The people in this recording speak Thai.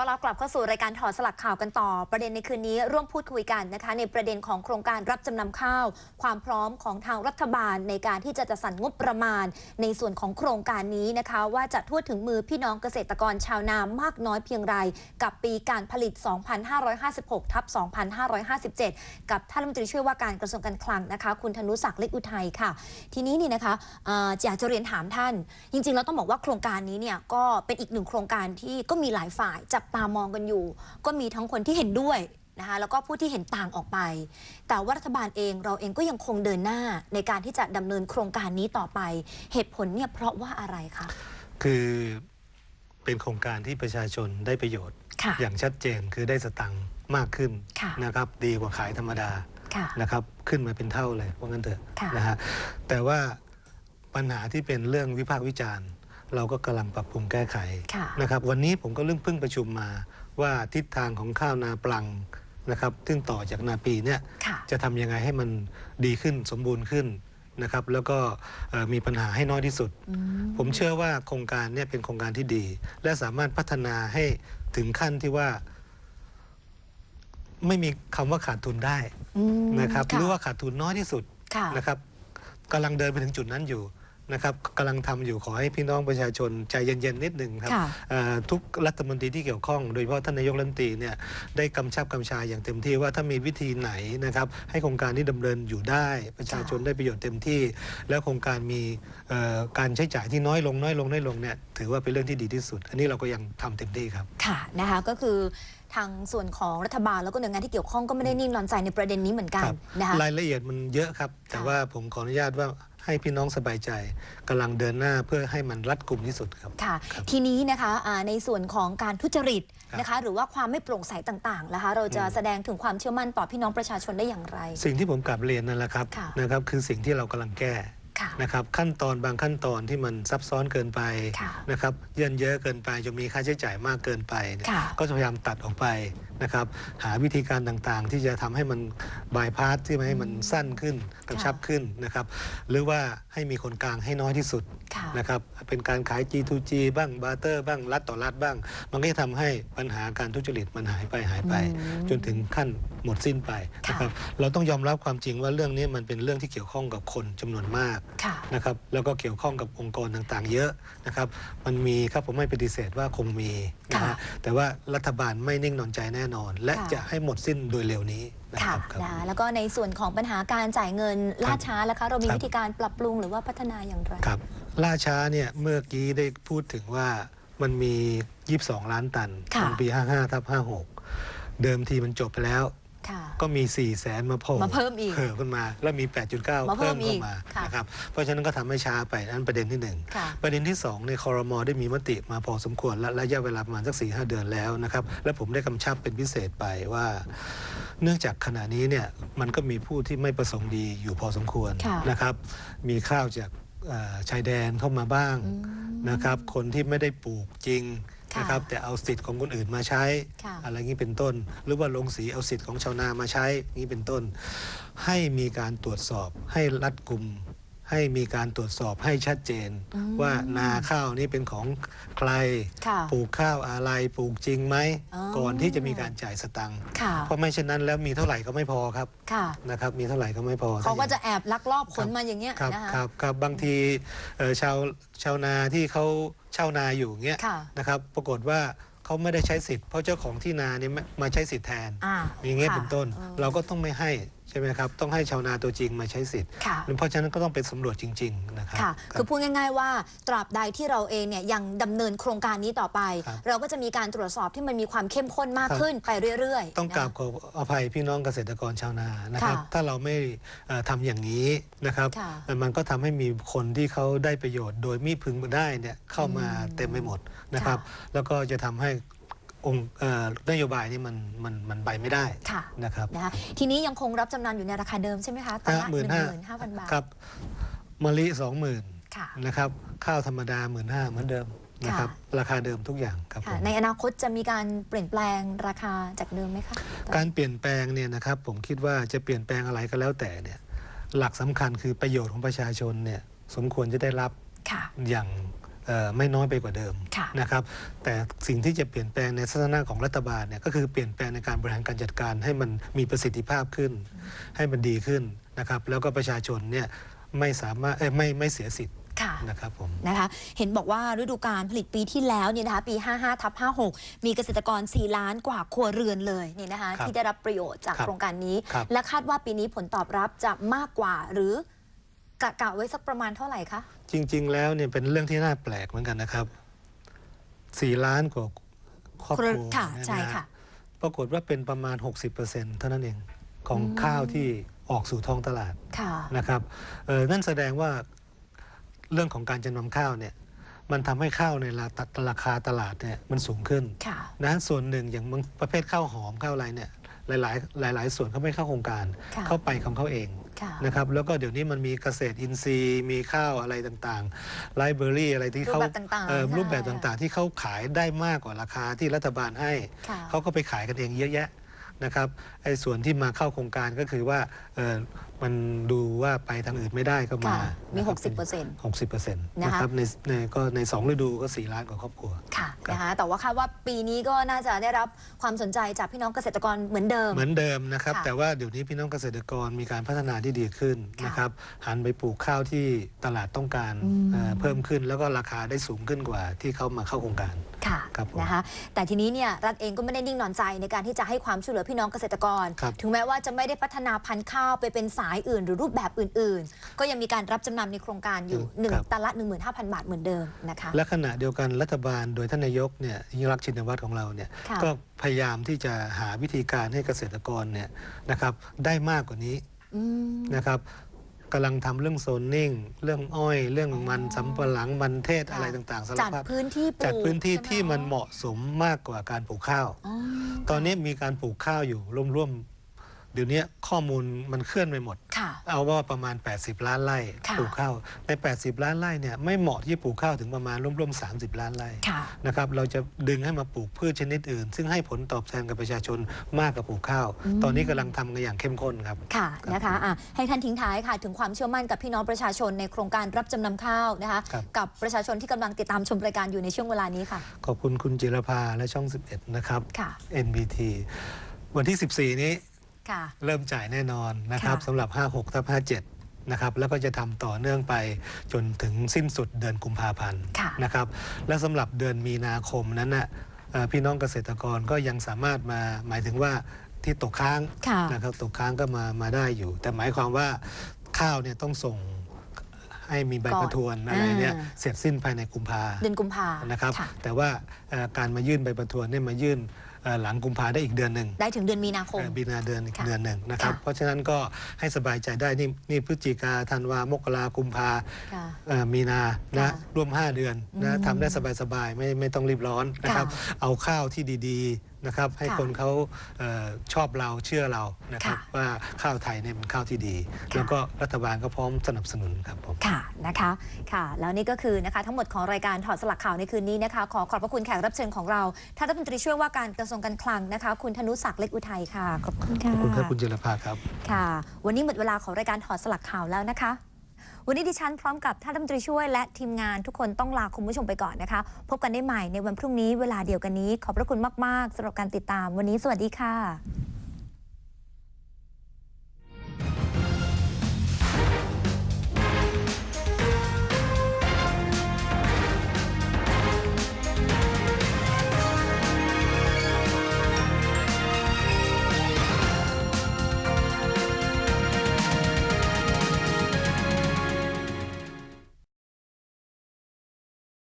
ต้อนรับกลับเข้าสู่รายการถอดสลักข่าวกันต่อ ประเด็นในคืนนี้ร่วมพูดคุยกันนะคะ ในประเด็นของโครงการรับจำนำข้าว ความพร้อมของทางรัฐบาลในการที่จะจัดสรรงบประมาณ ในส่วนของโครงการนี้นะคะ ว่าจะทั่วถึงมือพี่น้องเกษตรกรชาวนามากน้อยเพียงไร กับปีการผลิต 2556 ทับ 2557 กับท่านรัฐมนตรีช่วยว่าการกระทรวงการคลังนะคะ คุณธนุศักดิ์เล็กอุทัยค่ะ ทีนี้นี่นะคะออยากจะเรียนถามท่าน จริงๆแล้วต้องบอกว่าโครงการนี้เนี่ยก็เป็นอีกหนึ่งโครงการที่ก็มีหลายฝ่ายจับตามองกันอยู่ ก็มีทั้งคนที่เห็นด้วยนะคะแล้วก็ผู้ที่เห็นต่างออกไป แต่ว่ารัฐบาลเองเราเองก็ยังคงเดินหน้าในการที่จะดำเนินโครงการนี้ต่อไป เหตุผลเนี่ยเพราะว่าอะไรคะ คือเป็นโครงการที่ประชาชนได้ประโยชน์ ค่ะ อย่างชัดเจนคือได้สตังค์มากขึ้นค่ะนะครับ ดีกว่าขายธรรมดาค่ะ นะครับ ขึ้นมาเป็นเท่าเลยว่างั้นเถอะค่ะ นะฮะแต่ว่าปัญหาที่เป็นเรื่องวิพากษ์วิจารณ์ เราก็กำลังปรับปรุงแก้ไขค่ะ นะครับ วันนี้ผมก็เรื่องเพิ่งประชุมมาว่าทิศทางของข้าวนาปลังนะครับ ซึ่งต่อจากนาปีเนี่ยค่ะ จะทำยังไงให้มันดีขึ้นสมบูรณ์ขึ้นนะครับ แล้วก็เอ่อมีปัญหาให้น้อยที่สุด อืม ผมเชื่อว่าโครงการเนี่ยเป็นโครงการที่ดี และสามารถพัฒนาให้ถึงขั้นที่ว่า ไม่มีคำว่าขาดทุนได้อืมนะครับหค่ะรือว่าขาดทุนน้อยที่สุดค่ะ นะครับกำลังเดินไปถึงจุดนั้นอยู่ นะครับกำลังทำอยู่ขอให้พี่น้องประชาชนใจเย็นๆนิดหนึ่งครับค่ะเอ่อทุกรัฐมนตรีที่เกี่ยวข้อง โดยเฉพาะท่านนายกรัฐมนตรีเนี่ยได้กำชับกำชาอย่างเต็มที่ว่าถ้ามีวิธีไหนนะครับให้โครงการนี้ดำเนินอยู่ได้ ประชาชนได้ประโยชน์เต็มที่ แล้วโครงการมีเอ่อการใช้จ่ายที่น้อยลงน้อยลงน้อยลงเนี่ยถือว่าเป็นเรื่องที่ดีที่สุด อันนี้เราก็ยังทำเต็มที่ครับค่ะนะคะก็คือทางส่วนของรัฐบาลแล้วก็หน่วยงานที่เกี่ยวข้องก็ไม่ได้นิ่งนอนใจในประเด็นนี้เหมือนกันครับนะคะรายละเอียดมันเยอะครับ แต่ค่ะว่าผมขออนุญาตว่า ให้พี่น้องสบายใจกำลังเดินหน้าเพื่อให้มันรัดกุมที่สุดครับค่ะครับทีนี้นะคะอ่าในส่วนของการทุจริตครับนะคะ หรือว่าความไม่โปร่งใสต่างๆนะคะ เราจะอืมแสดงถึงความเชื่อมั่นต่อพี่น้องประชาชนได้อย่างไร สิ่งที่ผมกลับเรียนนั่นแหละครับค่ะนะครับ คือสิ่งที่เรากำลังแก้ค่ะ นะครับขั้นตอนบางขั้นตอนที่มันซับซ้อนเกินไปค่ะนะครับเยินเยอะเกินไปจนมีค่าใช้จ่ายมากเกินไปเนี่ยค่ะก็จะพยายามตัดออกไปนะครับหาวิธีการต่างๆ ที่จะทำให้มันบายพาสที่ให้มันสั้นขึ้นกระชับขึ้นนะครับหรือว่าให้มีคนกลางให้น้อยที่สุดค่ะนะครับเป็นการขาย G2G บ้างบาร์เตอร์บ้างรัฐต่อรัฐบ้าง มันก็จะทำให้ปัญหาการทุจริตมันหายไปหายไปอืมจนถึงขั้นหมดสิ้นไปค่ะนะครับเราต้องยอมรับความจริงว่าเรื่องนี้มันเป็นเรื่องที่เกี่ยวข้องกับคนจำนวนมากค่ะนะครับแล้วก็เกี่ยวข้องกับองค์กรต่างๆ เยอะนะครับมันมีครับผมไม่ปฏิเสธว่าคงมีนะค่ะฮะแต่ว่ารัฐบาลไม่นิ่งนอนใจแน่นอน และค่ะจะให้หมดสิ้นโดยเร็วนี้นะคค่ะรับครับนะแล้วก็ในส่วนของปัญหาการจ่ายเงินล่าช้าแล้วคะเรามีครับวิธีการปรับปรุงหรือว่าพัฒนาอย่างไรครับ ล่าช้าเนี่ยเมื่อกี้ได้พูดถึงว่ามันมี 22 ล้านตันค่ะในปี 55ทับ56 เดิมทีมันจบไปแล้ว ค่ะ ก็มี4 0 0แสนมาโผล่มาเพิ่มอีกเพิ่มขึ้นมา แล้วมี 8.9 มาเพิ่เพิ่มมอีเข้ากมาค่ะ นะครับเพราะฉะนั้นก็ทำให้ช้าไปนั่นประเด็นที่หนึ่งค่ะ ประเด็นที่2ในคอรมอได้มีมติมาพอสมควรและระยะเวลาประมาณสักสี่หเดือนแล้วนะครับ และผมได้กำชับเป็นพิเศษไปว่า เนื่องจากขณะนี้เนี่ยมันก็มีผู้ที่ไม่ประสงค์ดีอยู่พอสมควรค่ะ นะครับ มีข้าวจากเอ่อ ชายแดนเข้ามาบ้างอืมนะครับ คนที่ไม่ได้ปลูกจริงค่ะนะครับแต่เอาสิทธิ์ของคนอื่นมาใช้ค่ะอะไรงี้เป็นต้น หรือว่าลงสีเอาสิทธิ์ของชาวนามาใช้นี้เป็นต้น ให้มีการตรวจสอบให้รัดกุม ให้มีการตรวจสอบให้ชัดเจนอืมว่านาข้าวนี้เป็นของใครค่ะปลูกข้าวอะไรปลูกจริงไหมอ๋อก่อนที่จะมีการจ่ายสตังค์ค่ะเพราะไม่เช่นนั้นแล้วมีเท่าไหร่ก็ไม่พอครับค่ะนะครับ มีเท่าไหร่ก็ไม่พอเขาก็จะแอบลักลอบขนมาอย่างเงี้ยครับนะคะครับครับบางทีเอ่อชาวชาวนาที่เขาเช่านาอยู่เงี้ยค่ะนะครับปรากฏว่าเขาไม่ได้ใช้สิทธิ์เพราะเจ้าของที่นาเนี่ยไม่มาใช้สิทธิ์แทนอ่าอย่างเงี้ยค่ะเป็นต้นออเราก็ต้องไม่ให้ ใช่ไหมครับ ต้องให้ชาวนาตัวจริงมาใช้สิทธิ์ ค่ะ เพราะฉะนั้นก็ต้องเป็นสำรวจจริง ๆ นะครับค่ะ รับ คือพูดง่ายๆว่าตราบใดที่เราเองเนี่ยยังดำเนินโครงการนี้ต่อไป ครับเราก็จะมีการตรวจสอบที่มันมีความเข้มข้นมากครับ ขึ้นไปเรื่อยๆต้องกราบนะ ขออภัยพี่น้องเกษตรกรชาวนานะครับ ค่ะถ้าเราไม่เอ่อทำอย่างนี้นะครับค่ะมันก็ทำให้มีคนที่เขาได้ประโยชน์ โดยมิพึงได้เนี่ยเข้ามาอืมเต็มไปหมดนะครับ แล้วก็จะทำให้ องค์เอ่อนโยบายนี้มันมันมันไปไม่ได้ค่ะนะครับนะคะทีนี้ยังคงรับจำนำอยู่ในราคาเดิมใช่ไหมคะตันละหหมื่นึ่นงห้าหมื่นห้าพันบาทครับมะลิสองหมื่นค่ะนะครับข้าวธรรมดาหมื่นห้าเหมือนเดิมนะครับค่ะราคาเดิมทุกอย่างครับผค่ะมในอนาคตจะมีการเปลี่ยนแปลงราคาจากเดิมไหมคะการเปลี่ยนแปลงเนี่ยนะครับผมคิดว่าจะเปลี่ยนแปลงอะไรก็แล้วแต่เนี่ยหลักสำคัญคือประโยชน์ของประชาชนเนี่ยสมควรจะได้รับค่ะอย่างเอ่อ ไม่น้อยไปกว่าเดิมค่ะนะครับแต่สิ่งที่จะเปลี่ยนแปลงในทัศนะของรัฐบาลเนี่ยก็คือเปลี่ยนแปลงในการบริหารการจัดการให้มันมีประสิทธิภาพขึ้น ให้มันดีขึ้นนะครับแล้วก็ประชาชนเนี่ยไม่สามารถเอ้ยไม่ไม่เสียสิทธิ์ค่ะนะครับผมนะคะเห็นบอกว่าฤดูการผลิตปีที่แล้วเนี่ยนะคะปี 55ทับ56 มีเกษตรกร 4 ล้านกว่าครัวเรือนเลยนี่นะคะครับที่ได้รับประโยชน์จากครับโครงการนี้ครับและคาดว่าปีนี้ผลตอบรับจะมากกว่าหรือ กะกะไว้สักประมาณเท่าไหร่คะ จริง ๆ แล้วเนี่ยเป็นเรื่องที่น่าแปลกเหมือนกันนะครับสี่ล้านกว่าครอบครัวค่ะเนี่ยนะใช่ค่ะ ปรากฏว่าเป็นประมาณ 60%เท่านั้นเองของข้าวที่ออกสู่ท้องตลาดค่ะนะครับเอ่อนั่นแสดงว่าเรื่องของการจำนำข้าวเนี่ยมันทำให้ข้าวในราราคาตลาดเนี่ยมันสูงขึ้นค่ะนะส่วนหนึ่งอย่างบางประเภทข้าวหอมข้าวอะไรเนี่ย หลาย ๆ หลาย ๆ ส่วนเขาไม่เข้าโครงการ ค่ะเข้าไปของเขาเองค่ะนะครับแล้วก็เดี๋ยวนี้มันมีเกษตรอินทรีย์มีข้าวอะไรต่างๆไลเบอรี่อะไรที่เขารูปแบบต่างๆเอ่อค่ะรูปแบบต่างๆ ที่เขาขายได้มากกว่าราคาที่รัฐบาลให้ ค่ะ เขาก็ไปขายกันเองเยอะแยะ นะครับไอ้ส่วนที่มาเข้าโครงการก็คือว่าเออมันดูว่าไปทางอื่นไม่ได้ก็มาค่ะมีนะครั60%เปอร์เซ็นต์60%นะนะคะครับในในก็ในสองฤดูก็ 4 ล้านกว่าครอบครัว ค่ะครับ นะคะแต่ว่าคาดว่าปีนี้ก็น่าจะได้รับความสนใจจากพี่น้องเกษตรกรเหมือนเดิม เหมือนเดิมนะครับ ค่ะแต่ว่าเดี๋ยวนี้พี่น้องเกษตรกรมีการพัฒนาที่ดีขึ้นค่ะนะครับหันไปปลูกข้าวที่ตลาดต้องการอืม เอ่อเพิ่มขึ้นแล้วก็ราคาได้สูงขึ้นกว่าที่เขามาเข้าโครงการ ค่ะครับผม นะคะแต่ทีนี้เนี่ยรัฐเองก็ไม่ได้นิ่งนอนใจในการที่จะให้ความช่วยเหลือพี่น้องเกษตรกร ครับ ถึงแม้ว่าจะไม่ได้พัฒนาพันธุ์ข้าวไปเป็นสายอื่น หรือรูปแบบอื่น ๆ ก็ยังมีการรับจำนำในโครงการอยู่หนึ่งครับ ตันละ15,000 บาทเหมือนเดิมนะคะ และขณะเดียวกันรัฐบาลโดยท่านนายกเนี่ยยิ่งรักษณ์ชินวัตรของเราเนี่ยค่ะ ก็พยายามที่จะหาวิธีการให้เกษตรกรเนี่ยนะครับได้มากกว่านี้อืม นะครับ กำลังทำเรื่องโซนนิ่ง เรื่องอ้อย เรื่องมันสำปะหลังมันเทศค่ะอะไรต่างๆสารจัดพัดพื้นที่ปลูกจัดพื้นที่ใช่ไหที่มันเหมาะสมมากกว่าการปลูกข้าวอ๋อตอนนี้มีการปลูกข้าวอยู่ร่วมๆเดี๋ยวนี้ข้อมูลมันเคลื่อนไปหมด ค่ะ เอาว่าประมาณ 80 ล้านไร่ค่ะ ปลูกข้าวใน 80 ล้านไร่เนี่ยไม่เหมาะที่จะปลูกข้าวถึงประมาณร่วมๆ30 ล้านไร่ ค่ะ นะครับเราจะดึงให้มาปลูกพืชชนิดอื่น ซึ่งให้ผลตอบแทนกับประชาชนมากกว่าปลูกข้าว อืม ตอนนี้กำลังทำกันอย่างเข้มข้นครับ ค่ะนะคะอะให้ท่านทิ้งท้ายค่ะ ถึงความเชื่อมั่นกับพี่น้องประชาชนในโครงการรับจำนำข้าวนะคะ ครับ กับประชาชนที่กำลังติดตามชมรายการอยู่ในช่วงเวลานี้ค่ะ ขอบคุณคุณจิรภาและช่อง 11 นะครับ ค่ะ NBT วันที่ 14 นี้ ค่ะ เริ่มจ่ายแน่นอนนะครับค่ะ สำหรับ 56ทับ57นะครับแล้วก็จะทำต่อเนื่องไปจนถึงสิ้นสุดเดือนกุมภาพันธ์ค่ะนะครับและสำหรับเดือนมีนาคมนั้นน่ะเอ่อพี่น้องเกษตรกรก็ยังสามารถมาหมายถึงว่าที่ตกค้างค่ะ นะครับตกค้างก็มามาได้อยู่ แต่หมายความว่าข้าวเนี่ยต้องส่งให้มีใบก่อนประทวนอะไรเนี่ยอ่า เสร็จสิ้นภายในกุมภา เดือนกุมภานะครับค่ะแต่ว่าเอ่อการมายื่นใบประทวนเนี่ยมายื่นเอ่อ หลังกุมภาได้อีกเดือนหนึ่งได้ถึงเดือนมีนาคมเอ่อบีนาเดือนอีกค่ะเดือนหนึ่งนะครับค่ะเพราะฉะนั้นก็ให้สบายใจได้นี่นี่พฤศจิกาธันวามกรากุมภาค่ะเอ่อมีนานะค่ะร่วม 5 เดือนอืนะมทำได้สบายๆไม่ไม่ต้องรีบร้อนนะครับค่ะเอาข้าวที่ดีๆ นะครับให้ค่ะคนเขาเอ่อชอบเราเชื่อเรานะครับค่ะว่าข้าวไทยเนี่ยเป็นข้าวที่ดี ค่ะ แล้วก็รัฐบาลก็พร้อมสนับสนุนครับผม ค่ะนะคะค่ะ แล้วนี่ก็คือนะคะทั้งหมดของรายการถอดสลักข่าวในคืนนี้นะคะ ขอขอบพระคุณแขกรับเชิญของเราท่านรัฐมนตรีช่วยว่าการกระทรวงการคลังนะคะ คุณธนุศักดิ์เล็กอุทัยค่ะขอบคุณค่ะขอบคุณครับคุณเจรภาครับ ค่ะ วันนี้หมดเวลาของรายการถอดสลักข่าวแล้วนะคะ วันนี้ดิฉันพร้อมกับท่านรัฐมนตรีช่วยและทีมงานทุกคนต้องลาคุณผู้ชมไปก่อนนะคะ พบกันได้ใหม่ในวันพรุ่งนี้เวลาเดียวกันนี้ ขอบพระคุณมาก ๆสำหรับการติดตาม วันนี้สวัสดีค่ะ